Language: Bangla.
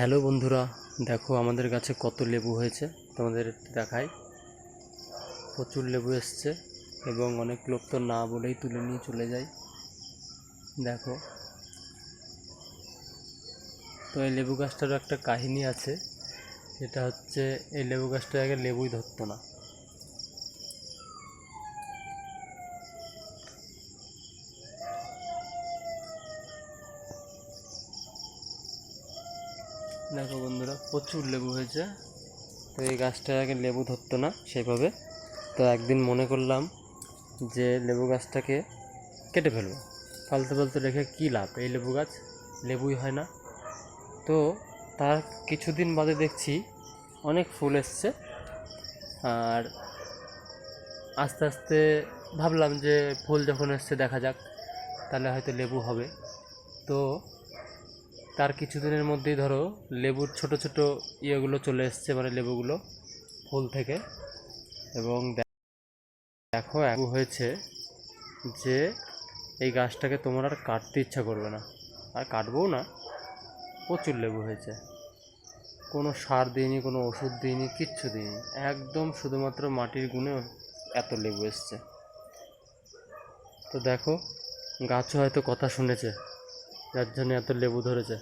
হ্যালো বন্ধুরা, দেখো আমাদের গাছে কত লেবু হয়েছে, তোমাদের দেখায় প্রচুর লেবু এসছে এবং অনেক লোক তো না বলেই তুলে নিয়ে চলে যায়। দেখো। তো এই লেবু গাছটারও একটা কাহিনী আছে সেটা হচ্ছে এই লেবু গাছটা আগে লেবুই ধরতো না। দেখো বন্ধুরা, প্রচুর লেবু হয়েছে। তো এই গাছটা আগে লেবু ধরতো না সেইভাবে। তো একদিন মনে করলাম যে লেবু গাছটাকে কেটে ফেলব। ফালতু ফালতু রেখে কী লাভ, এই লেবু গাছ? লেবুই হয় না। তো তার কিছুদিন বাদে দেখছি অনেক ফুল এসছে। আর আস্তে আস্তে ভাবলাম যে ফুল যখন এসছে দেখা যাক, তাহলে হয়তো লেবু হবে। তো তার কিছুদিনের মধ্যেই ধরো লেবুর ছোট ছোট ইয়েগুলো চলে এসছে মানে লেবুগুলো ফুল থেকে। এবং দেখো এত হয়েছে যে এই গাছটাকে তোমার আর কাটতে ইচ্ছা করবে না। আর কাটবও না, প্রচুর লেবু হয়েছে। কোনো সার দিইনি, কোনো ওষুধ দিইনি, কিচ্ছু দিইনি। একদম শুধুমাত্র মাটির গুণে এত লেবু এসছে। তো দেখো, গাছও হয়তো কথা শুনেছে। যার জন্য এত লেবু ধরেছে।